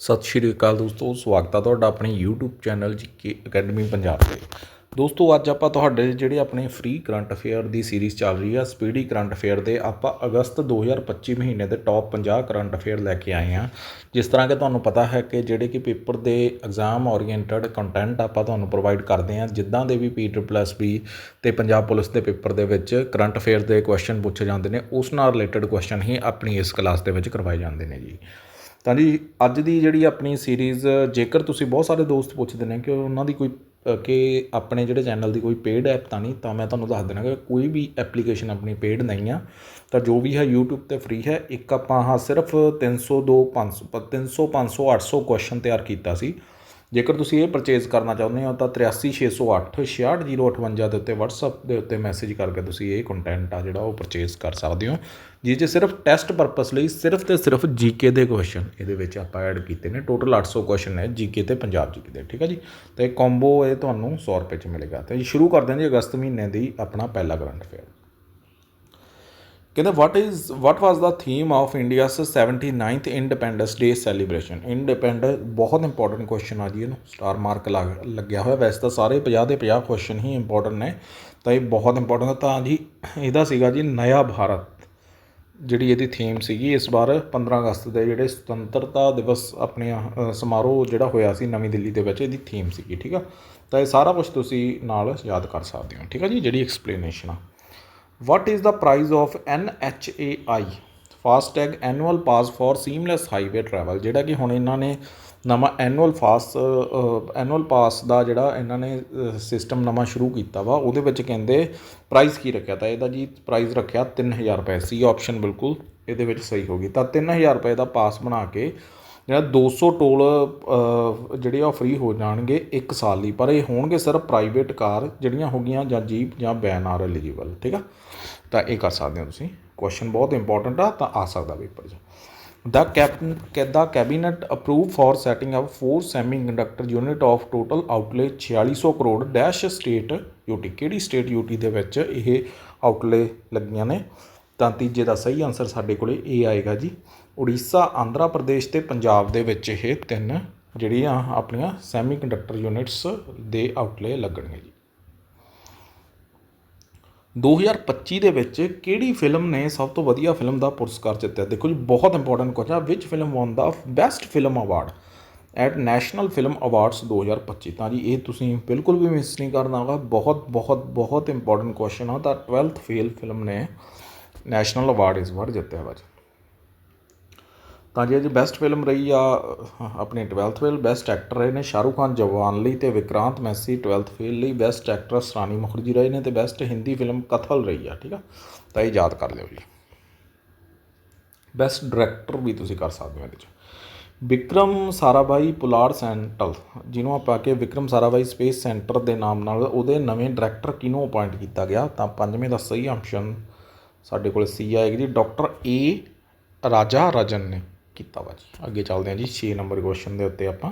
ਸਤਿ ਸ਼੍ਰੀ ਅਕਾਲ ਦੋਸਤੋ, ਸਵਾਗਤ ਹੈ ਤੁਹਾਡਾ ਆਪਣੇ YouTube channel GK academy Punjab ਤੇ। ਦੋਸਤੋ, ਅੱਜ ਆਪਾਂ ਤੁਹਾਡੇ ਜਿਹੜੇ ਆਪਣੇ ਫ੍ਰੀ ਕਰੰਟ ਅਫੇਅਰ ਦੀ ਸੀਰੀਜ਼ ਚੱਲ ਰਹੀ ਆ ਸਪੀਡੀ ਕਰੰਟ ਅਫੇਅਰ ਦੇ, ਆਪਾਂ ਅਗਸਤ 2025 ਮਹੀਨੇ ਦੇ ਟੌਪ 50 ਕਰੰਟ ਅਫੇਅਰ ਲੈ ਕੇ ਆਏ ਆ। ਜਿਸ ਤਰ੍ਹਾਂ ਕਿ ਤੁਹਾਨੂੰ ਪਤਾ ਹੈ ਕਿ ਜਿਹੜੇ ਕਿ ਪੇਪਰ ਦੇ ਐਗਜ਼ਾਮ ਓਰੀਐਂਟਡ ਕੰਟੈਂਟ ਆਪਾਂ ਤੁਹਾਨੂੰ ਪ੍ਰੋਵਾਈਡ ਕਰਦੇ ਆ, ਜਿੱਦਾਂ ਦੇ ਵੀ ਪੀ ਤੇ ਪੰਜਾਬ ਪੁਲਿਸ ਦੇ ਪੇਪਰ ਦੇ ਵਿੱਚ ਕਰੰਟ ਅਫੇਅਰ ਦੇ ਕੁਐਸਚਨ ਪੁੱਛੇ ਜਾਂਦੇ ਨੇ, ਉਸ ਨਾਲ ਰਿਲੇਟਡ ਕੁਐਸਚਨ ਹੀ ਆਪਣੀ ਇਸ ਕਲਾਸ ਦੇ ਵਿੱਚ ਕਰਵਾਏ ਜਾਂਦੇ ਨੇ ਜੀ। ਤਾਂ ਜੀ, ਅੱਜ ਦੀ ਜਿਹੜੀ ਆਪਣੀ ਸੀਰੀਜ਼ ਜੇਕਰ ਤੁਸੀਂ ਬਹੁਤ ਸਾਰੇ ਦੋਸਤ ਪੁੱਛਦੇ ਨੇ ਕਿ ਉਹਨਾਂ ਦੀ ਕੋਈ ਕਿ ਆਪਣੇ ਜਿਹੜੇ ਚੈਨਲ ਦੀ ਕੋਈ ਪੇਡ ਐਪ ਤਾਂ ਨਹੀਂ, ਤਾਂ ਮੈਂ ਤੁਹਾਨੂੰ ਦੱਸ ਦੇਣਾ ਕਿ ਕੋਈ ਵੀ ਐਪਲੀਕੇਸ਼ਨ ਆਪਣੀ ਪੇਡ ਨਹੀਂ ਆ। ਤਾਂ ਜੋ ਵੀ ਹੈ, YouTube ਤੇ ਫ੍ਰੀ ਹੈ। ਇੱਕ ਆਪਾਂ ਹਾਂ ਸਿਰਫ 302 500 300 500 800 ਕੁਐਸਚਨ ਤਿਆਰ ਕੀਤਾ ਸੀ। ਜੇਕਰ ਤੁਸੀਂ ਇਹ ਪਰਚੇਜ਼ ਕਰਨਾ ਚਾਹੁੰਦੇ ਹੋ ਤਾਂ 83608 66058 ਦੇ ਉੱਤੇ WhatsApp ਦੇ ਉੱਤੇ ਮੈਸੇਜ ਕਰਕੇ ਤੁਸੀਂ ਇਹ ਕੰਟੈਂਟ ਆ ਜਿਹੜਾ ਉਹ ਪਰਚੇਜ਼ ਕਰ ਸਕਦੇ ਹੋ। ਜਿਸ 'ਚ ਸਿਰਫ ਟੈਸਟ ਪਰਪਸ ਲਈ ਸਿਰਫ ਤੇ ਸਿਰਫ ਜੀਕੇ ਦੇ ਕੁਐਸਚਨ ਇਹਦੇ ਵਿੱਚ ਆਪਾਂ ਐਡ ਕੀਤੇ ਨੇ। ਟੋਟਲ 800 ਕੁਐਸਚਨ ਨੇ ਜੀਕੇ ਤੇ ਪੰਜਾਬ ਜੀਕੇ ਦੇ, ਠੀਕ ਹੈ ਜੀ? ਤੇ ਇਹ ਕੰਬੋ ਇਹ ਤੁਹਾਨੂੰ 100 ਰੁਪਏ 'ਚ ਮਿਲੇਗਾ। ਤੇ ਸ਼ੁਰੂ ਕਰਦੇ ਹਾਂ ਜੀ ਅਗਸਤ ਮਹੀਨੇ ਦੀ ਆਪਣਾ ਪਹਿਲਾ ਕਰੰਟ ਅਫੇਅਰ ਕਹਿੰਦੇ what is what was the theme of India's 79th independence day celebration independent ਬਹੁਤ ਇੰਪੋਰਟੈਂਟ ਕੁਐਸਚਨ ਆ ਜੀ ਇਹਨੂੰ ਸਟਾਰ ਮਾਰਕ ਲੱਗਿਆ ਹੋਇਆ। ਵੈਸੇ ਤਾਂ ਸਾਰੇ 50 ਦੇ 50 ਕੁਐਸਚਨ ਹੀ ਇੰਪੋਰਟੈਂਟ ਨੇ, ਤਾਂ ਇਹ ਬਹੁਤ ਇੰਪੋਰਟੈਂਟ ਤਾਂ ਜੀ, ਇਹਦਾ ਸੀਗਾ ਜੀ ਨਇਆ ਭਾਰਤ, ਜਿਹੜੀ ਇਹਦੀ ਥੀਮ ਸੀਗੀ, ਇਸ ਵਾਰ 15 ਅਗਸਤ ਦੇ ਜਿਹੜੇ ਸੁਤੰਤਰਤਾ ਦਿਵਸ ਆਪਣੇ ਸਮਾਰੋਹ ਜਿਹੜਾ ਹੋਇਆ ਸੀ ਨਵੀਂ ਦਿੱਲੀ ਦੇ ਵਿੱਚ, ਇਹਦੀ ਥੀਮ ਸੀਗੀ, ਠੀਕ ਆ? ਤਾਂ ਇਹ ਸਾਰਾ ਕੁਝ ਤੁਸੀਂ ਨਾਲ ਯਾਦ ਕਰ ਸਕਦੇ ਹੋ, ਠੀਕ ਆ ਜੀ, ਜਿਹੜੀ ਐਕਸਪਲੇਨੇਸ਼ਨ ਆ। What is the price of N H A I FASTag annual pass for seamless highway travel ਜਿਹੜਾ ਕਿ ਹੁਣ ਇਹਨਾਂ ਨੇ ਨਵਾਂ ਐਨੂਅਲ ਫਾਸ ਐਨੂਅਲ ਪਾਸ ਦਾ ਜਿਹੜਾ ਇਹਨਾਂ ਨੇ ਸਿਸਟਮ ਨਵਾਂ ਸ਼ੁਰੂ ਕੀਤਾ ਵਾ, ਉਹਦੇ ਵਿੱਚ ਕਹਿੰਦੇ ਪ੍ਰਾਈਸ ਕੀ ਰੱਖਿਆ ਤਾਂ ਇਹਦਾ ਜੀ ਪ੍ਰਾਈਸ ਰੱਖਿਆ 3000 ਰੁਪਏ ਸੀ ਆਪਸ਼ਨ ਬਿਲਕੁਲ ਇਹਦੇ ਵਿੱਚ ਸਹੀ ਹੋ ਗਈ। ਤਾਂ 3000 ਰੁਪਏ ਦਾ ਪਾਸ ਬਣਾ ਕੇ ਜਿਹੜਾ 200 ਟੋਲ ਜਿਹੜੇ ਆ ਉਹ ਫ੍ਰੀ ਹੋ ਜਾਣਗੇ ਇੱਕ ਸਾਲ ਲਈ। ਪਰ ਇਹ ਹੋਣਗੇ ਸਿਰਫ ਪ੍ਰਾਈਵੇਟ ਕਾਰ ਜਿਹੜੀਆਂ ਹੋ ਗਈਆਂ ਜਾਂ ਜੀਪ ਜਾਂ ਵੈਨ ਆਰ ਐਲੀਜੀਬਲ ਠੀਕ ਆ? ਤਾਂ ਇਹ ਕਰ ਸਕਦੇ ਹੋ ਤੁਸੀਂ। ਕੁਐਸਚਨ ਬਹੁਤ ਇੰਪੋਰਟੈਂਟ ਆ, ਤਾਂ ਆ ਸਕਦਾ ਪੇਪਰ 'ਚ। ਦਾ ਕੈਪਨ the cabinet approve for setting up four semiconductor unit of total outlay 4600 crore dash state UT ਕਿਹੜੀ ਸਟੇਟ ਯੂਟੀ ਦੇ ਵਿੱਚ ਇਹ ਆਊਟਲੇ ਲੱਗੀਆਂ ਨੇ? ਤਾਂ ਤੀਜੇ ਦਾ ਸਹੀ ਆਨਸਰ ਸਾਡੇ ਕੋਲੇ ਇਹ ਆਏਗਾ ਜੀ। ਉੜੀਸਾ, ਆਂਧਰਾ ਪ੍ਰਦੇਸ਼ ਅਤੇ ਪੰਜਾਬ ਦੇ ਵਿੱਚ ਇਹ ਤਿੰਨ ਜਿਹੜੀਆਂ ਆਪਣੀਆਂ ਸੈਮੀ ਕੰਡਕਟਰ ਯੂਨਿਟਸ ਦੇ ਆਊਟਲੇ ਲੱਗਣਗੇ ਜੀ। 2025 ਦੇ ਵਿੱਚ ਕਿਹੜੀ ਫਿਲਮ ਨੇ ਸਭ ਤੋਂ ਵਧੀਆ ਫਿਲਮ ਦਾ ਪੁਰਸਕਾਰ ਜਿੱਤਿਆ? ਦੇਖੋ ਜੀ, ਬਹੁਤ ਇੰਪੋਰਟੈਂਟ ਕੁਐਸਚਨ ਆ। Which film won the best film award at national film awards 2025 ਤਾਂ ਜੀ, ਇਹ ਤੁਸੀਂ ਬਿਲਕੁਲ ਵੀ ਮਿਸ ਨਹੀਂ ਕਰਨਾ ਹੋਗਾ ਬਹੁਤ ਬਹੁਤ ਬਹੁਤ ਇੰਪੋਰਟੈਂਟ ਕੁਐਸਚਨ ਆ। ਤਾਂ 12th ਫੇਲ ਫਿਲਮ ਨੇ ਨੈਸ਼ਨਲ ਅਵਾਰਡ ਇਸ ਵਾਰ ਜਿੱਤਿਆ ਵਾ ਜੀ। ਤਾਂ ਜੇ ਅੱਜ ਬੈਸਟ ਫਿਲਮ ਰਹੀ ਆ, ਆਪਣੀ 12th ਫੇਲ ਬੈਸਟ ਐਕਟਰ ਰਹੇ ਨੇ ਸ਼ਾਹਰੁਖ ਖਾਨ ਜਵਾਨ ਲਈ ਤੇ ਵਿਕਰਾਂਤ ਮੈਸੀ 12th ਫੇਲ ਲਈ ਬੈਸਟ ਐਕਟਰਸ ਰਾਣੀ ਮੁਖਰਜੀ ਰਹੇ ਨੇ ਤੇ ਬੈਸਟ ਹਿੰਦੀ ਫਿਲਮ ਕਥਲ ਰਹੀ ਆ, ਠੀਕ ਆ? ਤਾਂ ਇਹ ਯਾਦ ਕਰ ਲਿਓ ਜੀ। ਬੈਸਟ ਡਾਇਰੈਕਟਰ ਵੀ ਤੁਸੀਂ ਕਰ ਸਕਦੇ ਹੋ ਇਹਦੇ 'ਚ। ਵਿਕਰਮ ਸਾਰਾਭਾਈ ਪੁਲਾੜ ਸੈਂਟਰ ਜਿਹਨੂੰ ਆਪਾਂ ਕਿ ਵਿਕਰਮ ਸਾਰਾਭਾਈ ਸਪੇਸ ਸੈਂਟਰ ਦੇ ਨਾਮ ਨਾਲ, ਉਹਦੇ ਨਵੇਂ ਡਾਇਰੈਕਟਰ ਕਿਹਨੂੰ ਅਪਾਇੰਟ ਕੀਤਾ ਗਿਆ? ਤਾਂ ਪੰਜਵੇਂ ਦਾ ਸਹੀ ਆਪਸ਼ਨ ਸਾਡੇ ਕੋਲ ਸੀ ਆਏਗੀ ਜੀ ਡਾਕਟਰ ਏ ਰਾਜਾ ਰਜਨ ਨੇ। ਕੀਤਾ ਵਾ ਜੀ। ਅੱਗੇ ਚੱਲਦੇ ਹਾਂ ਜੀ 6 ਨੰਬਰ ਕੁਐਸਚਨ ਦੇ ਉੱਤੇ ਆਪਾਂ।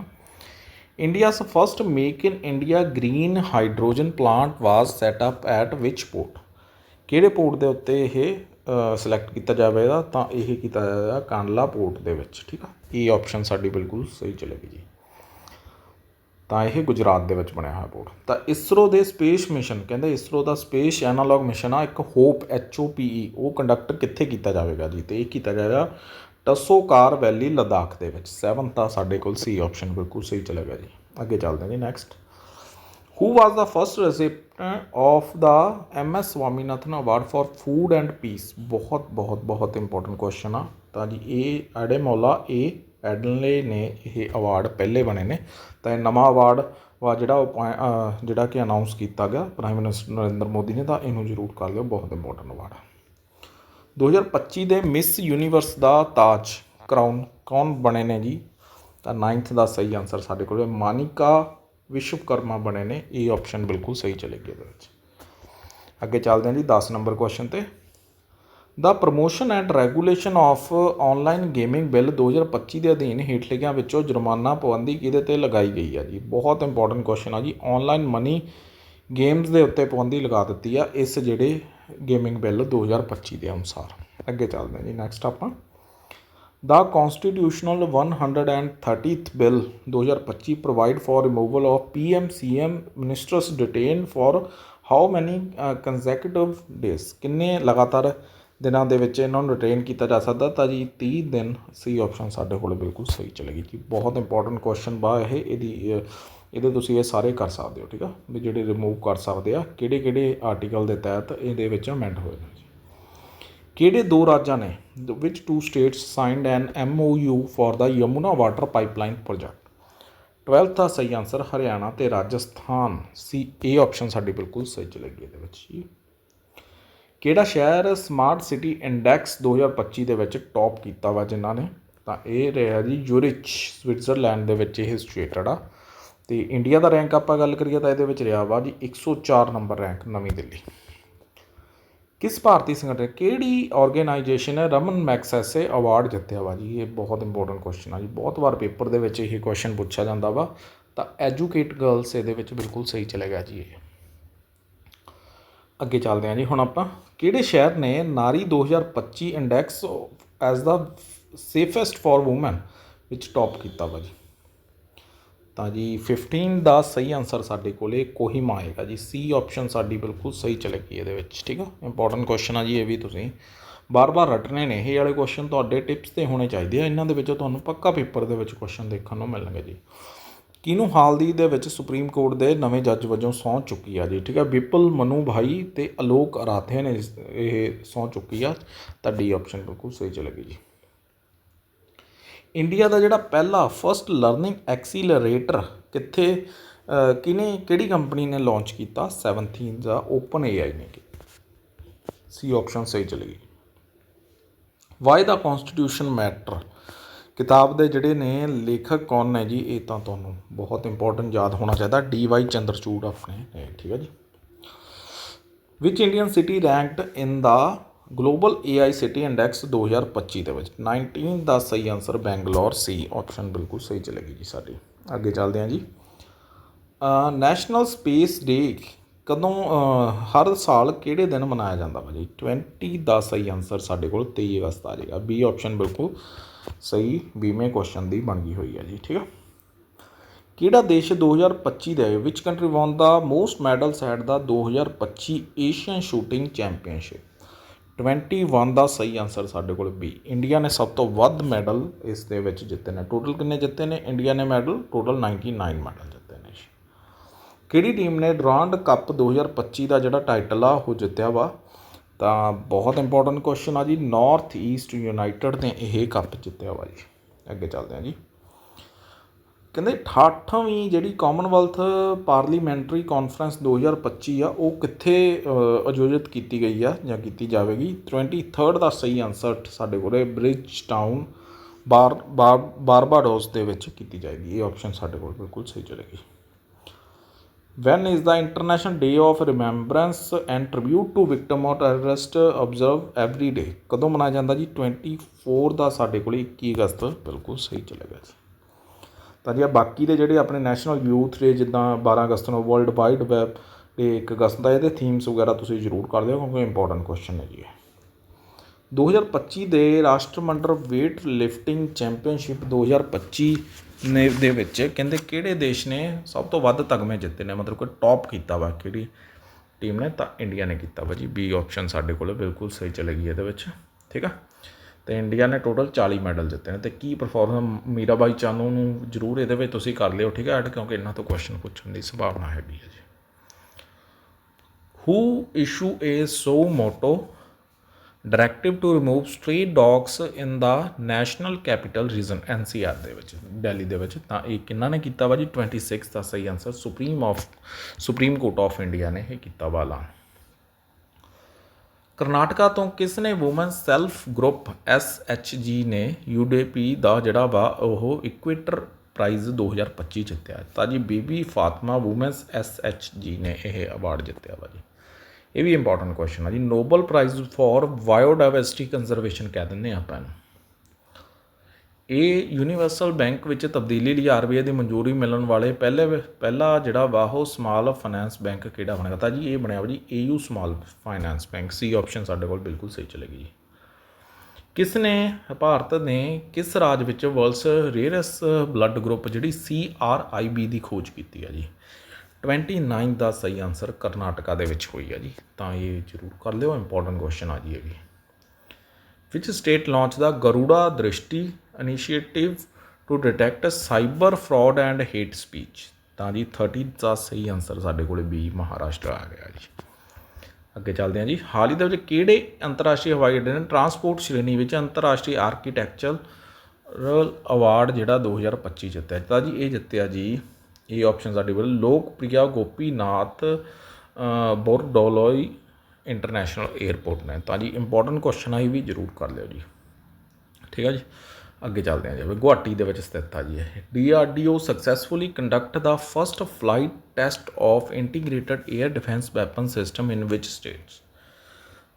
India's first make in India green hydrogen plant was set up at which port ਕਿਹੜੇ ਪੋਰਟ ਦੇ ਉੱਤੇ ਇਹ ਸਿਲੈਕਟ ਕੀਤਾ ਜਾਵੇਗਾ ਤਾਂ ਇਹ ਕੀਤਾ ਜਾਵੇਗਾ ਕਾਂਡਲਾ ਪੋਰਟ ਦੇ ਵਿੱਚ, ਠੀਕ ਆ? ਇਹ ਆਪਸ਼ਨ ਸਾਡੀ ਬਿਲਕੁਲ ਸਹੀ ਚਲੇਗੀ ਜੀ। ਤਾਂ ਇਹ ਗੁਜਰਾਤ ਦੇ ਵਿੱਚ ਬਣਿਆ ਹੋਇਆ ਪੋਰਟ ਤਾਂ ਇਸਰੋ ਦੇ ਸਪੇਸ ਮਿਸ਼ਨ ਕਹਿੰਦੇ ਇਸਰੋ ਦਾ ਸਪੇਸ ਐਨਾਲੌਗ ਮਿਸ਼ਨ ਆ, ਇੱਕ ਹੋਪ ਐਚ ਓ ਪੀ ਈ ਉਹ ਕੰਡਕਟ ਕਿੱਥੇ ਕੀਤਾ ਜਾਵੇਗਾ ਜੀ? ਤੇ ਇਹ ਕੀਤਾ ਜਾਵੇਗਾ ਟਸੋਕਾਰ ਵੈਲੀ ਲਦਾਖ ਦੇ ਵਿੱਚ। 7 ਤਾਂ ਸਾਡੇ ਕੋਲ ਸੀ ਆਪਸ਼ਨ ਬਿਲਕੁਲ ਸਹੀ ਚਲੇਗਾ ਜੀ। ਅੱਗੇ ਚੱਲਦੇ ਹਾਂ ਜੀ next who was the first recipient of the M S Swaminathan award for food and peace ਬਹੁਤ ਬਹੁਤ ਬਹੁਤ ਇੰਪੋਰਟੈਂਟ ਕੁਐਸਚਨ ਆ। ਤਾਂ ਜੀ ਇਹ ਐਡੇਮੋਲਾ ਏ ਐਡਨਲੇ ਨੇ ਇਹ ਅਵਾਰਡ ਪਹਿਲੇ ਬਣੇ ਨੇ। ਤਾਂ ਇਹ ਨਵਾਂ ਅਵਾਰਡ ਵਾ ਜਿਹੜਾ ਉਹ ਪੁਆਇੰ- ਜਿਹੜਾ ਕਿ ਅਨਾਉਂਸ ਕੀਤਾ ਗਿਆ। ਪ੍ਰਾਈਮ ਮਿਨਿਸਟਰ ਨਰਿੰਦਰ ਮੋਦੀ ਨੇ, ਤਾਂ ਇਹਨੂੰ ਜ਼ਰੂਰ ਕਰ ਲਿਓ। ਬਹੁਤ ਇੰਪੋਰਟੈਂਟ ਅਵਾਰਡ 2025 ਦੇ ਮਿਸ ਯੂਨੀਵਰਸ ਦਾ ਤਾਜ ਕਰਾਊਨ ਕੌਣ ਬਣੇ ਨੇ ਜੀ? ਤਾਂ ਨਾਈਨਥ ਦਾ ਸਹੀ ਆਨਸਰ ਸਾਡੇ ਕੋਲ ਹੈ। ਮਾਨਿਕਾ ਵਿਸ਼ਵਕਰਮਾ ਬਣੇ ਨੇ। ਇਹ ਆਪਸ਼ਨ ਬਿਲਕੁਲ ਸਹੀ ਚਲੇਗੀ ਇਹਦੇ ਵਿੱਚ। ਅੱਗੇ ਚੱਲਦੇ ਹਾਂ ਜੀ 10 ਨੰਬਰ ਕੁਐਸਚਨ ਤੇ। The promotion and regulation of online gaming bill 2025 ਦੇ ਅਧੀਨ ਹੇਠ ਲਿਖਿਆਂ ਵਿੱਚੋਂ ਜੁਰਮਾਨਾ ਪਾਬੰਦੀ ਕਿਹਦੇ ਤੇ ਲਗਾਈ ਗਈ ਆ ਜੀ? ਬਹੁਤ ਇੰਪੋਰਟੈਂਟ ਕੁਐਸਚਨ ਆ ਜੀ। ਆਨਲਾਈਨ ਮਨੀ ਗੇਮਸ ਦੇ ਉੱਤੇ ਪਾਬੰਦੀ ਲਗਾ ਦਿੱਤੀ ਆ। ਇਸ ਜਿਹੜੇ ਗੇਮਿੰਗ ਬਿੱਲ 2025 ਦੇ ਅਨੁਸਾਰ। ਅੱਗੇ ਚੱਲਦੇ ਹਾਂ ਜੀ ਨੈਕਸਟ ਆਪਾਂ। The constitutional 130th bill 2025 provide for removal of PM CM ministers detain for how many consecutive days ਕਿੰਨੇ ਲਗਾਤਾਰ ਦਿਨਾਂ ਦੇ ਵਿੱਚ ਇਹਨਾਂ ਨੂੰ ਰਿਟੇਨ ਕੀਤਾ ਜਾ ਸਕਦਾ, ਤਾਂ ਜੀ 30 ਦਿਨ ਸੀ ਆਪਸ਼ਨ ਸਾਡੇ ਕੋਲ ਬਿਲਕੁਲ ਸਹੀ ਚਲੇਗੀ ਜੀ। ਬਹੁਤ ਇੰਪੋਰਟੈਂਟ ਕੁਐਸਚਨ ਬਾ ਇਹ, ਇਹਦੀ, ਇਹਦੇ ਤੁਸੀਂ ਇਹ ਸਾਰੇ ਕਰ ਸਕਦੇ ਹੋ, ਠੀਕ ਆ? ਵੀ ਜਿਹੜੇ ਰਿਮੂਵ ਕਰ ਸਕਦੇ ਆ ਕਿਹੜੇ ਕਿਹੜੇ ਆਰਟੀਕਲ ਦੇ ਤਹਿਤ ਇਹਦੇ ਵਿੱਚ ਅਮੈਂਡ ਹੋਏ ਨੇ ਜੀ। ਕਿਹੜੇ ਦੋ ਰਾਜਾਂ ਨੇ which two states signed an MOU for the Yamuna water pipeline project 12th ਦਾ ਸਹੀ ਆਨਸਰ ਹਰਿਆਣਾ ਤੇ ਰਾਜਸਥਾਨ। ਸੀ, ਇਹ ਆਪਸ਼ਨ ਸਾਡੀ ਬਿਲਕੁਲ ਸਹੀ ਚਲੇਗੀ ਇਹਦੇ ਵਿੱਚ ਜੀ। ਕਿਹੜਾ ਸ਼ਹਿਰ ਸਮਾਰਟ ਸਿਟੀ ਇੰਡੈਕਸ 2025 ਦੇ ਵਿੱਚ ਟੌਪ ਕੀਤਾ ਵਾ ਜਿਨ੍ਹਾਂ ਨੇ? ਤਾਂ ਇਹ ਰਿਹਾ ਜੀ ਯੂਰਿਚ ਸਵਿਟਜ਼ਰਲੈਂਡ ਦੇ ਵਿੱਚ ਇਹ ਸਿਚੁਏਟਡ ਆ ਤੇ ਇੰਡੀਆ ਦਾ ਰੈਂਕ ਆਪਾਂ ਗੱਲ ਕਰੀਏ ਤਾਂ ਇਹਦੇ ਵਿੱਚ ਰਿਹਾ ਵਾ ਜੀ 104 ਨੰਬਰ ਰੈਂਕ ਨਵੀਂ ਦਿੱਲੀ। ਕਿਸ ਭਾਰਤੀ ਸੰਗਠਨ, ਕਿਹੜੀ ਆਰਗੇਨਾਈਜੇਸ਼ਨ ਨੇ ਰਮਨ ਮੈਕਸੈਸੇ ਅਵਾਰਡ ਜਿੱਤਿਆ ਵਾ ਜੀ? ਇਹ ਬਹੁਤ ਇੰਪੋਰਟੈਂਟ ਕੁਐਸਚਨ ਆ ਜੀ। ਬਹੁਤ ਵਾਰ ਪੇਪਰ ਦੇ ਵਿੱਚ ਇਹ ਕੁਐਸਚਨ ਪੁੱਛਿਆ ਜਾਂਦਾ ਵਾ। ਤਾਂ ਐਜੂਕੇਟ ਗਰਲਸ ਇਹਦੇ ਵਿੱਚ ਬਿਲਕੁਲ ਸਹੀ ਚਲੇਗਾ ਜੀ ਇਹ। ਅੱਗੇ ਚੱਲਦੇ ਹਾਂ ਜੀ। ਹੁਣ ਆਪਾਂ ਕਿਹੜੇ ਸ਼ਹਿਰ ਨੇ NARI 2025 index as the safest for women ਵਿੱਚ ਟੌਪ ਕੀਤਾ ਵਾ ਜੀ? ਤਾਂ ਜੀ 15 ਦਾ ਸਹੀ ਆਨਸਰ ਸਾਡੇ ਕੋਲੇ ਕੋਹਿਮਾ ਆਏਗਾ ਜੀ। ਸੀ ਆਪਸ਼ਨ ਸਾਡੀ ਬਿਲਕੁਲ ਸਹੀ ਚਲੇਗੀ ਇਹਦੇ ਵਿੱਚ, ਠੀਕ ਆ? ਇੰਪੋਰਟੈਂਟ ਕੁਐਸਚਨ ਆ ਜੀ ਇਹ ਵੀ ਤੁਸੀਂ। ਬਾਰ-ਬਾਰ ਰੱਟਣੇ ਨੇ ਇਹ ਵਾਲੇ ਕੁਐਸਚਨ ਤੁਹਾਡੇ ਟਿਪਸ ਤੇ ਹੋਣੇ ਚਾਹੀਦੇ ਆ। ਇਹਨਾਂ ਦੇ ਵਿੱਚੋਂ ਤੁਹਾਨੂੰ ਪੱਕਾ ਪੇਪਰ ਦੇ ਵਿੱਚ ਕੁਐਸਚਨ ਦੇਖਣ ਨੂੰ ਮਿਲਣਗੇ ਜੀ। ਕਿਹਨੂੰ ਹਾਲ ਦੀ ਦੇ ਵਿੱਚ ਸੁਪਰੀਮ ਕੋਰਟ ਦੇ ਨਵੇਂ ਜੱਜ ਵਜੋਂ ਸਹੁੰ ਚੁੱਕੀ ਆ ਜੀ? ਠੀਕ ਆ ਵਿਪਲ ਮਨੂ ਭਾਈ ਤੇ ਅਲੋਕ ਅਰਾਧੇ ਨੇ ਇਹ ਸਹੁੰ ਚੁੱਕੀ ਆ। ਤਾਂ ਡੀ ਆਪਸ਼ਨ ਬਿਲਕੁਲ ਸਹੀ ਚਲੇਗੀ ਜੀ। ਇੰਡੀਆ ਦਾ ਜਿਹੜਾ ਪਹਿਲਾ ਫਰਸਟ ਲਰਨਿੰਗ ਐਕਸੀਲਰੇਟਰ ਕਿੱਥੇ ਅਹ, ਕਿਹਨੇ ਕਿਹੜੀ ਕੰਪਨੀ ਨੇ ਲਾਂਚ ਕੀਤਾ? 17 ਦਾ ਓਪਨ ਏਆਈ ਨੇ ਸੀ ਆਪਸ਼ਨ ਸਹੀ ਚਲੇਗੀ। ਵਾਈ ਦਾ ਕਨਸਟੀਟਿਊਸ਼ਨ ਮੈਟਰ ਕਿਤਾਬ ਦੇ ਜਿਹੜੇ ਨੇ ਲੇਖਕ ਕੌਣ ਨੇ ਜੀ, ਇਹ ਤਾਂ ਤੁਹਾਨੂੰ ਬਹੁਤ ਇੰਪੋਰਟੈਂਟ ਯਾਦ ਹੋਣਾ ਚਾਹੀਦਾ, ਡੀ ਵਾਈ ਚੰਦਰਚੂੜ ਆਪਣੇ। ਨੇ ਠੀਕ ਹੈ ਜੀ। Which Indian city ranked in the global AI city index 2025 ਦੇ ਵਿੱਚ? 19 ਦਾ ਸਹੀ ਆਨਸਰ ਬੈਂਗਲੌਰ ਸੀ ਆਪਸ਼ਨ ਬਿਲਕੁਲ ਸਹੀ ਚਲੇਗੀ ਜੀ ਸਾਡੀ। ਅੱਗੇ ਚੱਲਦੇ ਹਾਂ ਜੀ। ਨੈਸ਼ਨਲ ਸਪੇਸ ਡੇ ਕਦੋਂ ਹਰ ਸਾਲ ਕਿਹੜੇ ਦਿਨ ਮਨਾਇਆ ਜਾਂਦਾ ਵਾ ਜੀ? 20 ਦਾ ਸਹੀ ਆਨਸਰ ਸਾਡੇ ਕੋਲ 23 ਅਗਸਤ ਆ ਜਾਏਗਾ। ਬੀ ਆਪਸ਼ਨ ਬਿਲਕੁਲ ਸਹੀ 20ਵੇਂ ਕੁਐਸਚਨ ਦੀ ਬਣ ਗਈ ਹੋਈ ਹੈ ਜੀ, ਠੀਕ ਆ? ਕਿਹੜਾ ਦੇਸ਼ 2025 ਦੇ which country won the most medal set the 2025 Asian shooting championship 21 ਦਾ ਸਹੀ ਆਨਸਰ ਸਾਡੇ ਕੋਲ ਬੀ ਇੰਡੀਆ ਨੇ ਸਭ ਤੋਂ ਵੱਧ ਮੈਡਲ ਇਸ ਦੇ ਵਿੱਚ ਜਿੱਤੇ ਨੇ। ਟੋਟਲ ਕਿੰਨੇ ਜਿੱਤੇ ਨੇ? ਇੰਡੀਆ ਨੇ ਮੈਡਲ ਟੋਟਲ 99 ਮੈਡਲ ਕਿਹੜੀ ਟੀਮ ਨੇ ਡਰਾਂਡ ਕੱਪ 2025 ਦਾ ਜਿਹੜਾ ਟਾਈਟਲ ਆ, ਉਹ ਜਿੱਤਿਆ ਵਾ? ਤਾਂ ਬਹੁਤ ਇੰਪੋਰਟੈਂਟ ਕੁਐਸਚਨ ਆ ਜੀ। ਨਾਰਥ ਈਸਟ ਯੂਨਾਈਟਿਡ ਨੇ ਇਹ ਕੱਪ ਜਿੱਤਿਆ ਵਾ ਜੀ। ਅੱਗੇ ਚੱਲਦੇ ਹਾਂ ਜੀ। ਕਹਿੰਦੇ 68ਵੀਂ ਜਿਹੜੀ ਕਾਮਨਵੈਲਥ ਪਾਰਲੀਮੈਂਟਰੀ ਕਾਨਫਰੰਸ 2025 ਆ, ਉਹ ਕਿੱਥੇ ਆਯੋਜਿਤ ਕੀਤੀ ਗਈ ਆ ਜਾਂ ਕੀਤੀ ਜਾਵੇਗੀ? 23rd ਦਾ ਸਹੀ ਆਨਸਰ ਸਾਡੇ ਕੋਲੇ ਬ੍ਰਿਜ ਟਾਊਨ ਬਾਰ ਬਾਰ, ਬਾਰਬਾਡੋਸ ਦੇ ਵਿੱਚ ਕੀਤੀ ਜਾਏਗੀ। ਇਹ ਆਪਸ਼ਨ ਸਾਡੇ ਕੋਲ ਬਿਲਕੁਲ ਸਹੀ ਚਲੇਗੀ। When is the international day of remembrance and tribute to victim of terrorist observe every day ਕਦੋਂ ਮਨਾਇਆ ਜਾਂਦਾ ਜੀ? 24 ਦਾ ਸਾਡੇ ਕੋਲ 21 ਅਗਸਤ। ਬਿਲਕੁਲ ਸਹੀ ਚਲੇਗਾ ਜੀ। ਤਾਂ ਜੀ ਆ ਬਾਕੀ ਦੇ ਜਿਹੜੇ ਆਪਣੇ ਨੈਸ਼ਨਲ ਯੂਥ ਡੇ ਜਿੱਦਾਂ 12 ਅਗਸਤ ਨੂੰ ਵਰਲਡ ਵਾਈਡ ਵੈਬ ਡੇ 1 ਅਗਸਤ ਦਾ, ਇਹਦੇ ਥੀਮਸ ਵਗੈਰਾ ਤੁਸੀਂ ਜ਼ਰੂਰ ਕਰ ਦਿਓ, ਕਿਉਂਕਿ ਇੰਪੋਰਟੈਂਟ ਕੁਐਸਚਨ ਹੈ ਜੀ ਇਹ। 2025 ਦੇ ਰਾਸ਼ਟਰਮੰਡਲ weight ਲਿਫਟਿੰਗ ਚੈਂਪੀਅਨਸ਼ਿਪ 2025 ਨੇ ਦੇ ਵਿੱਚ ਕਹਿੰਦੇ ਕਿਹੜੇ ਦੇਸ਼ ਨੇ ਸਭ ਤੋਂ ਵੱਧ ਤਗਮੇ ਜਿੱਤੇ ਨੇ, ਮਤਲਬ ਕਿ ਟੌਪ ਕੀਤਾ ਵਾ, ਕਿਹੜੀ ਟੀਮ ਨੇ ਤਾਂ ਇੰਡੀਆ ਨੇ ਕੀਤਾ ਵਾ ਜੀ ਬੀ ਆਪਸ਼ਨ ਸਾਡੇ ਕੋਲ ਬਿਲਕੁਲ ਸਹੀ ਚਲੇਗੀ ਇਹਦੇ ਵਿੱਚ, ਠੀਕ ਆ? ਤੇ ਇੰਡੀਆ ਨੇ ਟੋਟਲ 40 ਮੈਡਲ ਜਿੱਤੇ ਨੇ, ਤੇ ਕੀ ਪਰਫਾਰਮੈਂਸ ਮੀਰਾਬਾਈ ਚਾਨੂ ਨੂੰ ਜ਼ਰੂਰ ਇਹਦੇ ਵਿੱਚ ਤੁਸੀਂ ਕਰ ਲਿਓ, ਠੀਕ ਹੈ ਐਡ ਕਿਉਂਕਿ ਇਹਨਾਂ ਤੋਂ ਕੁਐਸਚਨ ਪੁੱਛਣ ਦੀ ਸੰਭਾਵਨਾ ਹੈਗੀ ਹੈ ਜੀ। Who issue a suo motu directive to remove stray dogs in the national capital region NCR ਦੇ ਵਿੱਚ ਦਿੱਲੀ ਦੇ ਵਿੱਚ। ਤਾਂ ਇਹ ਕਿੰਨਾ ਨੇ ਕੀਤਾ ਵਾ ਜੀ? 26 ਦਾ ਸਹੀ answer supreme of supreme court of India ਨੇ ਇਹ ਕੀਤਾ ਵਾ ਐਲਾਨ ਕਰਨਾਟਕਾ ਤੋਂ ਕਿਸ ਨੇ ਔਮਨ ਸੈਲਫ ਗਰੁੱਪ SHG ਨੇ UDP ਦਾ ਜਿਹੜਾ ਵਾ, ਉਹ ਇਕੁਏਟਰ ਪ੍ਰਾਈਜ਼ 2025 ਜਿੱਤਿਆ। ਤਾਂ ਜੀ ਬੀਬੀ ਫਾਤਮਾ ਔਮਨਸ SHG ਨੇ ਇਹ ਅਵਾਰਡ ਜਿੱਤਿਆ ਵਾ ਜੀ। ਇਹ ਵੀ ਇੰਪੋਰਟੈਂਟ ਕੁਐਸਚਨ ਆ ਜੀ। Nobel prize for biodiversity conservation ਕਹਿ ਦਿੰਦੇ ਆ ਆਪਾਂ ਇਹਨੂੰ। ਇਹ ਯੂਨੀਵਰਸਲ ਬੈਂਕ ਵਿੱਚ ਤਬਦੀਲੀ ਲਈ ਆਰਬੀਆਈ ਦੀ ਮਨਜ਼ੂਰੀ ਮਿਲਣ ਵਾਲੇ ਪਹਿਲੇ ਪਹਿਲਾ ਜਿਹੜਾ ਵਾ ਉਹ ਸਮਾਲ ਫਾਈਨੈਂਸ ਬੈਂਕ ਕਿਹੜਾ ਬਣਿਆ ਤਾਂ ਜੀ ਇਹ ਬਣਿਆ ਵਾ ਜੀ AU small finance bank C option ਸਾਡੇ ਕੋਲ ਬਿਲਕੁਲ ਸਹੀ ਚਲੇਗੀ ਜੀ। ਕਿਸ ਨੇ ਭਾਰਤ ਨੇ ਕਿਸ ਰਾਜ ਵਿੱਚ ਵਰਲਡਸ ਰੇਅਰੈਸ ਬਲੱਡ ਗਰੁੱਪ ਜਿਹੜੀ ਸੀ ਆਰ ਆਈ ਬੀ ਦੀ ਖੋਜ ਕੀਤੀ ਹੈ ਜੀ? 29 ਦਾ ਸਹੀ ਆਨਸਰ ਕਰਨਾਟਕਾ ਦੇ ਵਿੱਚ ਹੋਈ ਹੈ ਜੀ। ਤਾਂ ਇਹ ਜ਼ਰੂਰ ਕਰ ਲਿਓ ਇੰਪੋਰਟੈਂਟ ਕੁਐਸਚਨ ਆ ਜੀ ਇਹ ਵੀ। which state launch the Garuda Drishti initiative to detect cyber fraud and hate speech ਤਾਂ ਜੀ 30 ਦਾ ਸਹੀ ਆਨਸਰ ਸਾਡੇ ਕੋਲੇ ਬੀ ਮਹਾਰਾਸ਼ਟਰ ਆ ਗਿਆ ਜੀ। ਅੱਗੇ ਚੱਲਦੇ ਹਾਂ ਜੀ। ਹਾਲ ਹੀ ਦੇ ਵਿੱਚ ਕਿਹੜੇ ਅੰਤਰਰਾਸ਼ਟਰੀ ਹਵਾਈ ਅੱਡੇ ਨੇ ਟਰਾਂਸਪੋਰਟ ਸ਼੍ਰੇਣੀ ਵਿੱਚ ਅੰਤਰਰਾਸ਼ਟਰੀ ਆਰਕੀਟੈਕਚਰਲ ਅਵਾਰਡ ਜਿਹੜਾ 2025 ਜਿੱਤਿਆ? ਤਾਂ ਜੀ ਇਹ ਜਿੱਤਿਆ ਜੀ ਇਹ ਆਪਸ਼ਨ ਸਾਡੇ ਕੋਲ। ਲੋਕਪ੍ਰਿਆ ਗੋਪੀਨਾਥ ਬੋਰਡੋਲੋਈ ਇੰਟਰਨੈਸ਼ਨਲ 에ਅਰਪੋਰਟ ਨੇ। ਤਾਂ ਜੀ ਇੰਪੋਰਟੈਂਟ ਕੁਐਸਚਨ ਆਈ ਵੀ ਜ਼ਰੂਰ ਕਰ ਲਿਓ ਜੀ। ਠੀਕ ਹੈ ਜੀ? ਅੱਗੇ ਚੱਲਦੇ ਹਾਂ ਜੀ। ਗੁਹਾਟੀ ਦੇ ਵਿੱਚ ਸਥਿਤ ਆ ਜੀ ਇਹ। DRDO successfully conduct the first flight test of integrated air defence weapon system in which states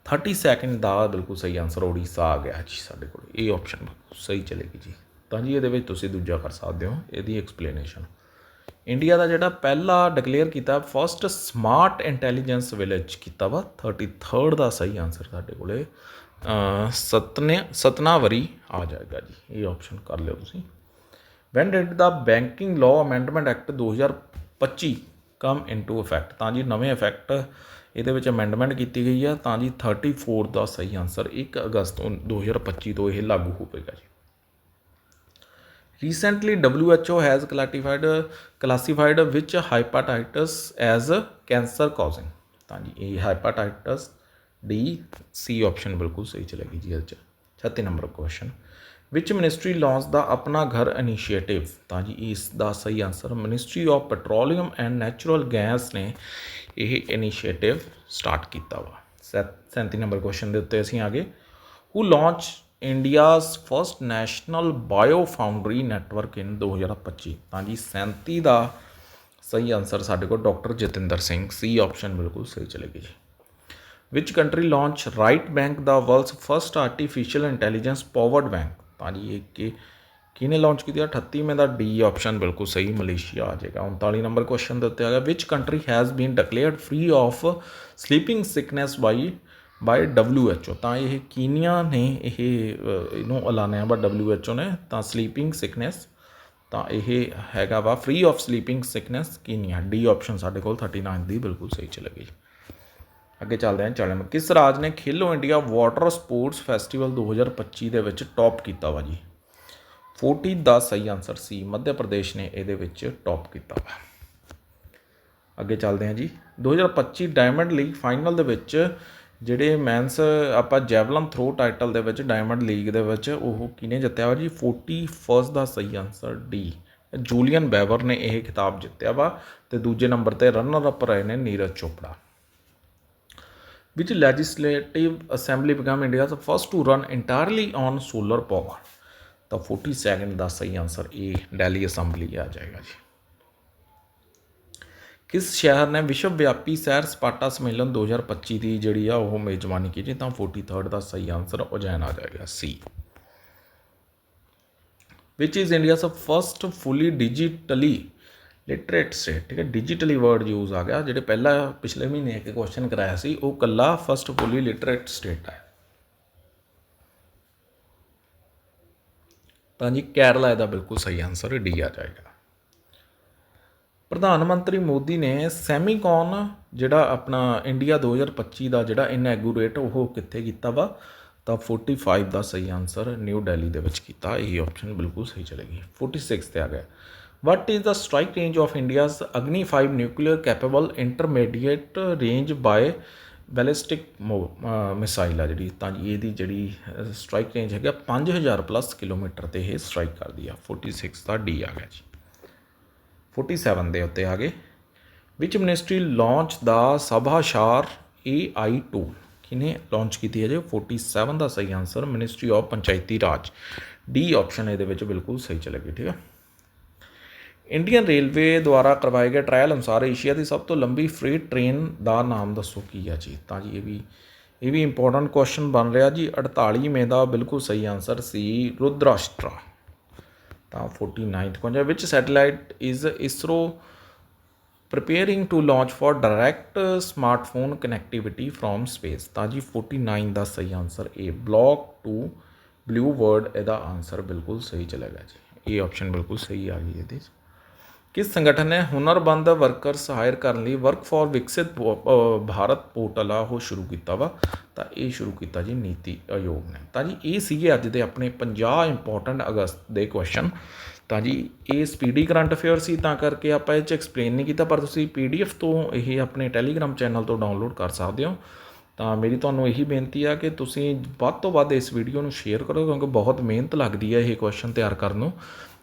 30 second ਦਾ ਬਿਲਕੁਲ ਸਹੀ ਆਨਸਰ ਓਡੀਸ਼ਾ ਆ ਗਿਆ ਜੀ ਸਾਡੇ ਕੋਲ। ਇਹ ਆਪਸ਼ਨ ਸਹੀ ਚਲੇਗੀ ਜੀ। ਤਾਂ ਜੀ ਇਹਦੇ ਵਿੱਚ ਤੁਸੀਂ ਦੂਜਾ ਕਰ ਸਕਦੇ ਹੋ, ਇਹਦੀ ਐਕਸਪਲੇਨੇਸ਼ਨ ਇੰਡੀਆ ਦਾ ਜਿਹੜਾ ਪਹਿਲਾ ਡਿਕਲੇਅਰ ਕੀਤਾ ਫਰਸਟ ਸਮਾਰਟ ਇੰਟੈਲੀਜੈਂਸ ਵਿਲੇਜ ਕੀਤਾ ਵਾ। 33rd ਦਾ ਸਹੀ ਆਨਸਰ ਸਾਡੇ ਕੋਲੇ। ਅ, ਸਤਨੇ ਸਤਨਾਵਰੀ ਆ ਜਾਏਗਾ ਜੀ। ਇਹ ਆਪਸ਼ਨ ਕਰ ਲਿਓ ਤੁਸੀਂ। When did the banking law amendment act 2025 come into effect ਤਾਂ ਜੀ ਨਵੇਂ ਇਫੈਕਟ ਇਹਦੇ ਵਿੱਚ ਅਮੈਂਡਮੈਂਟ ਕੀਤੀ ਗਈ ਆ। ਤਾਂ ਜੀ 34 ਦਾ ਸਹੀ ਆਨਸਰ 1 ਅਗਸਤ ਤੋਂ 2025 ਤੋਂ ਇਹ ਲਾਗੂ ਹੋਵੇਗਾ ਜੀ। Recently, WHO has classified classified which hepatitis as cancer causing. ਤਾਂ ਜੀ ਇਹ hepatitis D C ਆਪਸ਼ਨ ਬਿਲਕੁਲ ਸਹੀ ਚਲੇਗੀ ਜੀ ਇਹਦੇ ਚ। 36 number question which ministry launched the Apna Ghar initiative ਤਾਂ ਜੀ ਇਸ ਦਾ ਸਹੀ answer ministry of petroleum and natural gas ਨੇ ਇਹ ਇਨੀਸ਼ੀਏਟਿਵ ਸਟਾਰਟ ਕੀਤਾ ਵਾ। 37 ਨੰਬਰ ਕੁਐਸਚਨ ਦੇ ਉੱਤੇ ਅਸੀਂ ਆ ਗਏ। Who launched India's first national bio foundry network in 2025 ਤਾਂ ਜੀ 37 ਦਾ ਸਹੀ ਆਨਸਰ ਸਾਡੇ ਕੋਲ doctor Jitendra Singh C. Option ਬਿਲਕੁਲ ਸਹੀ ਚਲੇਗੀ ਜੀ। Which country launch Ryt bank the world's first artificial intelligence powered bank ਤਾਂ ਜੀ, ਇਹ ਕਿ ਕਿਹਨੇ ਲਾਂਚ ਕੀਤੀ ਆ? 38ਵੇਂ ਦਾ ਡੀ ਆਪਸ਼ਨ ਬਿਲਕੁਲ ਸਹੀ, ਮਲੇਸ਼ੀਆ ਆ ਜਾਏਗਾ। 39 ਨੰਬਰ ਕੁਐਸਚਨ ਦੇ ਉੱਤੇ ਆ ਗਿਆ। Which country has been declared free of sleeping sickness by by O ਤਾਂ ਇਹ ਕੀਨੀਆ ਨੇ ਇਹ ਇਹਨੂੰ ਐਲਾਨਿਆ ਵਾ WHO ਨੇ, ਤਾਂ ਸਲੀਪਿੰਗ ਸਿਕਨੈਸ ਤਾਂ ਇਹ ਹੈਗਾ ਵਾ free of sleeping sickness Kenya? D option ਸਾਡੇ ਕੋਲ 39 ਦੀ ਬਿਲਕੁਲ ਸਹੀ ਚਲੇਗੀ। ਅੱਗੇ ਚੱਲਦੇ ਹਾਂ ਚਾਲੇ ਕਿਸ ਰਾਜ ਨੇ Khelo India water sports festival 2025 ਦੇ ਵਿੱਚ ਟੌਪ ਕੀਤਾ ਵਾ ਜੀ? 40 ਦਾ ਸਹੀ ਆਨਸਰ ਸੀ। ਮੱਧ ਪ੍ਰਦੇਸ਼ ਨੇ ਇਹਦੇ ਵਿੱਚ ਟੌਪ ਕੀਤਾ ਵਾ। ਅੱਗੇ ਚੱਲਦੇ ਹਾਂ ਜੀ। 2025 ਡਾਇਮੰਡ ਲੀਗ ਫਾਈਨਲ ਦੇ ਵਿੱਚ ਜਿਹੜੇ ਮੈਨਸ ਆਪਾਂ ਜੈਵਲਨ ਥਰੋ ਟਾਈਟਲ ਦੇ ਵਿੱਚ ਡਾਇਮੰਡ ਲੀਗ ਦੇ ਵਿੱਚ, ਉਹ ਕਿਹਨੇ ਜਿੱਤਿਆ ਵਾ ਜੀ? 41 ਦਾ ਸਹੀ ਆਨਸਰ ਡੀ ਜੂਲੀਅਨ ਬੈਵਰ ਨੇ ਇਹ ਖਿਤਾਬ ਜਿੱਤਿਆ ਵਾ ਤੇ ਦੂਜੇ ਨੰਬਰ ਤੇ ਰਨਰ ਅਪ ਰਹੇ ਨੇ Neeraj Chopra. which legislative assembly became India's first to run entirely on solar power ਤਾਂ 42nd ਦਾ ਸਹੀ ਆਨਸਰ ਇਹ ਦਿੱਲੀ ਅਸੈਂਬਲੀ ਆ ਜਾਏਗਾ ਜੀ। ਕਿਸ ਸ਼ਹਿਰ ਨੇ ਵਿਸ਼ਵ ਵਿਆਪੀ ਸੈਰ ਸਪਾਟਾ ਸੰਮੇਲਨ 2025 ਦੀ ਜਿਹੜੀ ਆ ਉਹ ਮੇਜ਼ਬਾਨੀ ਕੀਤੀ, ਤਾਂ 43rd ਦਾ ਸਹੀ ਆਨਸਰ ਉਜੈਨ ਆ ਜਾਏਗਾ ਸੀ। which is India's first fully digitally literate state ਠੀਕ ਹੈ? ਡਿਜੀਟਲੀ ਵਰਡ ਯੂਜ਼ ਆ ਗਿਆ, ਜਿਹੜੇ ਪਹਿਲਾਂ, ਪਿਛਲੇ ਮਹੀਨੇ ਇੱਕ ਕੁਐਸਚਨ ਕਰਾਇਆ ਸੀ, ਉਹ ਕੱਲਾ ਫਸਟ ਫੁੱਲੀ ਲਿਟਰੇਟ ਸਟੇਟ ਹੈ ਤਾਂ ਜੀ, ਕੇਰਲਾ ਇਹਦਾ ਬਿਲਕੁਲ ਸਹੀ ਆਨਸਰ ਡੀ ਆ ਜਾਏਗਾ। ਪ੍ਰਧਾਨ ਮੰਤਰੀ ਮੋਦੀ ਨੇ ਸੈਮੀਕੌਨ, ਜਿਹੜਾ ਆਪਣਾ ਇੰਡੀਆ 2025 ਦਾ ਜਿਹੜਾ ਇਨੈਗੂਰੇਟ ਉਹ ਕਿੱਥੇ ਕੀਤਾ ਵਾ? ਤਾਂ 45 ਦਾ ਸਹੀ ਆਨਸਰ ਨਿਊ ਦਿੱਲੀ ਦੇ ਵਿੱਚ ਕੀਤਾ। ਇਹ ਆਪਸ਼ਨ ਬਿਲਕੁਲ ਸਹੀ ਚਲੇਗੀ। 46 ਤੇ ਆ ਗਿਆ। What is the strike range of india's Agni 5 nuclear capable intermediate range by ballistic missile uh, ਆ ਜਿਹੜੀ, ਤਾਂ ਜੀ ਇਹਦੀ ਜਿਹੜੀ ਸਟ੍ਰਾਈਕ ਰੇਂਜ ਹੈਗਾ 5000 ਪਲੱਸ ਕਿਲੋਮੀਟਰ ਤੇ ਇਹ ਸਟ੍ਰਾਈਕ ਕਰਦੀ ਆ। 46 ਦਾ ਡੀ ਆ ਗਿਆ ਜੀ। 47 ਦੇ ਉੱਤੇ ਆ ਗਏ। ਵਿੱਚ ਮਿਨਿਸਟਰੀ ਲਾਂਚ ਦਾ ਸਭਾਸ਼ਾਰ AI ਟੂਲ ਕਿਨੇ ਲਾਂਚ ਕੀਤੀ ਹੈ ਜੀ? 47 ਦਾ ਸਹੀ ਆਨਸਰ ਮਿਨਿਸਟਰੀ ਆਫ ਪੰਚਾਇਤੀ ਰਾਜ ਡੀ ਆਪਸ਼ਨ ਇਹਦੇ ਵਿੱਚ ਬਿਲਕੁਲ ਸਹੀ ਚਲੇ ਚਲੇਗੀ ਠੀਕ ਹੈ ਇੰਡੀਅਨ ਰੇਲਵੇ ਦੁਆਰਾ ਕਰਵਾਏ ਗਏ ਟ੍ਰਾਇਲ ਅਨੁਸਾਰ ਏਸ਼ੀਆ ਦੀ ਸਭ ਤੋਂ ਲੰਬੀ ਫreight ਟ੍ਰੇਨ ਦਾ ਨਾਮ ਦੱਸੋ ਕੀ ਹੈ ਜੀ? ਤਾਂ ਜੀ ਇਹ ਵੀ ਇਹ ਵੀ ਇੰਪੋਰਟੈਂਟ ਕੁਐਸਚਨ ਬਣ ਰਿਹਾ ਜੀ। 48ਵੇਂ ਦਾ ਬਿਲਕੁਲ ਸਹੀ ਆਨਸਰ ਸੀ ਰੁਦਰਾਸ਼ਟਰਾ। ਤਾਂ 49th question which satellite is ISRO preparing to launch for direct smartphone connectivity from space? ਤਾਂ ਜੀ 49 ਦਾ ਸਹੀ answer A, block 2 blue bird ਇਹਦਾ ਆਨਸਰ ਬਿਲਕੁਲ ਸਹੀ ਚਲੇਗਾ ਜੀ। ਇਹ ਆਪਸ਼ਨ ਬਿਲਕੁਲ ਸਹੀ ਆ ਗਈ ਇਹਦੇ ਇਸ ਸੰਗਠਨ ਨੇ ਹੁਨਰਬੰਦ ਵਰਕਰਸ ਹਾਇਰ ਕਰਨ ਲਈ ਵਰਕ ਫਾਰ ਵਿਕਸਿਤ ਭਾਰਤ ਪੋਰਟਲ ਆ, ਉਹ ਸ਼ੁਰੂ ਕੀਤਾ ਵਾ। ਤਾਂ ਇਹ ਸ਼ੁਰੂ ਕੀਤਾ ਜੀ ਨੀਤੀ ਆਯੋਗ ਨੇ। ਤਾਂ ਜੀ ਇਹ ਸੀਗੇ ਅੱਜ ਦੇ ਆਪਣੇ 50 ਇੰਪੋਰਟੈਂਟ ਅਗਸਤ ਦੇ ਕੁਐਸਚਨ ਤਾਂ ਜੀ ਇਹ ਸਪੀਡੀ ਕਰੰਟ ਅਫੇਅਰ ਸੀ, ਤਾਂ ਕਰਕੇ ਆਪਾਂ ਇਹ ਚ ਐਕਸਪਲੇਨ ਨਹੀਂ ਕੀਤਾ, ਪਰ ਤੁਸੀਂ ਪੀਡੀਐਫ ਤੋਂ ਇਹ ਆਪਣੇ ਟੈਲੀਗ੍ਰਾਮ ਚੈਨਲ ਤੋਂ ਡਾਊਨਲੋਡ ਕਰ ਸਕਦੇ ਹੋ। ਤਾਂ ਮੇਰੀ ਤੁਹਾਨੂੰ ਇਹੀ ਬੇਨਤੀ ਆ ਕਿ ਤੁਸੀਂ ਵੱਧ ਤੋਂ ਵੱਧ ਇਸ ਵੀਡੀਓ ਨੂੰ ਸ਼ੇਅਰ ਕਰੋ, ਕਿਉਂਕਿ ਬਹੁਤ ਮਿਹਨਤ ਲੱਗਦੀ ਹੈ ਇਹ ਕੁਐਸਚਨ ਤਿਆਰ ਕਰਨ ਨੂੰ।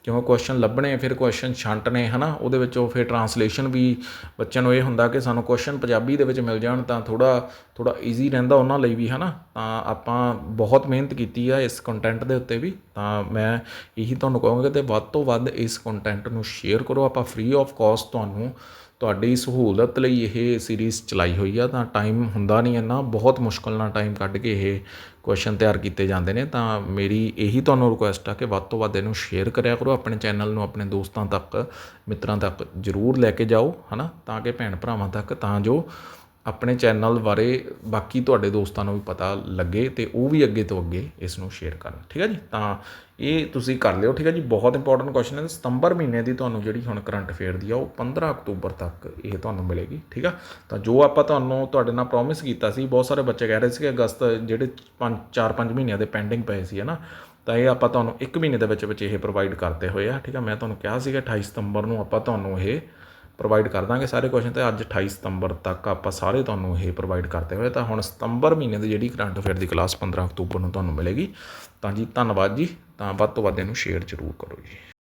ਕਿਉਂਕਿ ਕੁਐਸਚਨ ਲੱਭਣੇ ਫਿਰ ਕੁਐਸਚਨ ਛਾਂਟਣੇ ਹਨਾ? ਉਹਦੇ ਵਿੱਚੋਂ ਫਿਰ ਟਰਾਂਸਲੇਸ਼ਨ ਵੀ ਬੱਚਿਆਂ ਨੂੰ ਇਹ ਹੁੰਦਾ ਕਿ ਸਾਨੂੰ ਕੁਐਸਚਨ ਪੰਜਾਬੀ ਦੇ ਵਿੱਚ ਮਿਲ ਜਾਣ ਤਾਂ ਥੋੜਾ ਥੋੜਾ ਈਜ਼ੀ ਰਹਿੰਦਾ ਉਹਨਾਂ ਲਈ ਵੀ, ਹਨਾ? ਤਾਂ ਆਪਾਂ ਬਹੁਤ ਮਿਹਨਤ ਕੀਤੀ ਆ ਇਸ ਕੰਟੈਂਟ ਦੇ ਉੱਤੇ ਵੀ। ਤਾਂ ਮੈਂ ਇਹੀ ਤੁਹਾਨੂੰ ਕਹਾਂਗਾ ਕਿ ਵੱਧ ਤੋਂ ਵੱਧ ਇਸ ਕੰਟੈਂਟ ਨੂੰ ਸ਼ੇਅਰ ਕਰੋ। ਆਪਾਂ ਫ੍ਰੀ ਆਫ ਕਾਸਟ ਤੁਹਾਨੂੰ ਤੁਹਾਡੀ ਸਹੂਲਤ ਲਈ ਇਹ ਸੀਰੀਜ਼ ਚਲਾਈ ਹੋਈ ਆ, ਤਾਂ ਟਾਈਮ ਹੁੰਦਾ ਨਹੀਂ ਇੰਨਾ, ਬਹੁਤ ਮੁਸ਼ਕਲ ਨਾਲ ਟਾਈਮ ਕੱਢ ਕੇ ਇਹ ਕੁਐਸਚਨ ਤਿਆਰ ਕੀਤੇ ਜਾਂਦੇ ਨੇ। ਤਾਂ ਮੇਰੀ ਇਹੀ ਤੁਹਾਨੂੰ ਰਿਕੁਐਸਟ ਆ ਕਿ ਵੱਧ ਤੋਂ ਵੱਧ ਇਹਨੂੰ ਸ਼ੇਅਰ ਕਰਿਆ ਕਰੋ, ਆਪਣੇ ਚੈਨਲ ਨੂੰ, ਆਪਣੇ ਦੋਸਤਾਂ ਤੱਕ, ਮਿੱਤਰਾਂ ਤੱਕ ਜਰੂਰ ਲੈ ਕੇ ਜਾਓ, ਹਨਾ? ਤਾਂ ਕਿ ਭੈਣ ਭਰਾਵਾਂ ਤੱਕ ਤਾਂ ਜੋ ਆਪਣੇ ਚੈਨਲ ਬਾਰੇ ਬਾਕੀ ਤੁਹਾਡੇ ਦੋਸਤਾਂ ਨੂੰ ਵੀ ਪਤਾ ਲੱਗੇ ਅਤੇ ਉਹ ਵੀ ਅੱਗੇ ਤੋਂ ਅੱਗੇ ਇਸ ਨੂੰ ਸ਼ੇਅਰ ਕਰਨ। ਠੀਕ ਹੈ ਜੀ? ਤਾਂ ਇਹ ਤੁਸੀਂ ਕਰ ਲਿਓ। ਠੀਕ ਹੈ ਜੀ? ਬਹੁਤ ਇੰਪੋਰਟੈਂਟ ਕੁਐਸਚਨ ਹੈ। ਸਤੰਬਰ ਮਹੀਨੇ ਦੀ ਤੁਹਾਨੂੰ ਜਿਹੜੀ ਹੁਣ ਕਰੰਟ ਅਫੇਅਰ ਦੀ ਆ, ਉਹ 15 ਅਕਤੂਬਰ ਤੱਕ ਇਹ ਤੁਹਾਨੂੰ ਮਿਲੇਗੀ। ਠੀਕ ਆ? ਤਾਂ ਜੋ ਆਪਾਂ ਤੁਹਾਨੂੰ ਤੁਹਾਡੇ ਨਾਲ ਪ੍ਰੋਮਿਸ ਕੀਤਾ ਸੀ, ਬਹੁਤ ਸਾਰੇ ਬੱਚੇ ਕਹਿ ਰਹੇ ਸੀ ਕਿ ਅਗਸਤ ਜਿਹੜੇ 5 4-5 ਮਹੀਨਿਆਂ ਦੇ ਪੈਂਡਿੰਗ ਪਏ ਸੀ ਹੈ ਨਾ ਤਾਂ ਇਹ ਆਪਾਂ ਤੁਹਾਨੂੰ 1 ਮਹੀਨੇ ਦੇ ਵਿੱਚ ਵਿੱਚ ਇਹ ਪ੍ਰੋਵਾਈਡ ਕਰਦੇ ਹੋਏ ਆ। ਠੀਕ ਆ? ਮੈਂ ਤੁਹਾਨੂੰ ਕਿਹਾ ਸੀਗਾ 28 ਸਤੰਬਰ ਨੂੰ ਆਪਾਂ ਤੁਹਾਨੂੰ ਇਹ ਪ੍ਰੋਵਾਈਡ ਕਰ ਦਾਂਗੇ ਸਾਰੇ ਕੁਐਸਚਨ ਤੇ। ਅੱਜ 28 ਸਤੰਬਰ ਤੱਕ ਆਪਾਂ ਸਾਰੇ ਤੁਹਾਨੂੰ ਇਹ ਪ੍ਰੋਵਾਈਡ ਕਰਦੇ ਹੋਏ, ਤਾਂ ਹੁਣ ਸਤੰਬਰ ਮਹੀਨੇ ਦੀ ਜਿਹੜੀ ਕਰੰਟ ਅਫੇਅਰ ਦੀ ਕਲਾਸ 15 ਅਕਤੂਬਰ ਨੂੰ ਤੁਹਾਨੂੰ ਮਿਲੇਗੀ। ਤਾਂ ਜੀ, ਧੰਨਵਾਦ ਜੀ। ਤਾਂ ਵੱਧ ਤੋਂ ਵੱਧ ਇਹਨੂੰ ਸ਼ੇਅਰ ਜ਼ਰੂਰ ਕਰੋ ਜੀ।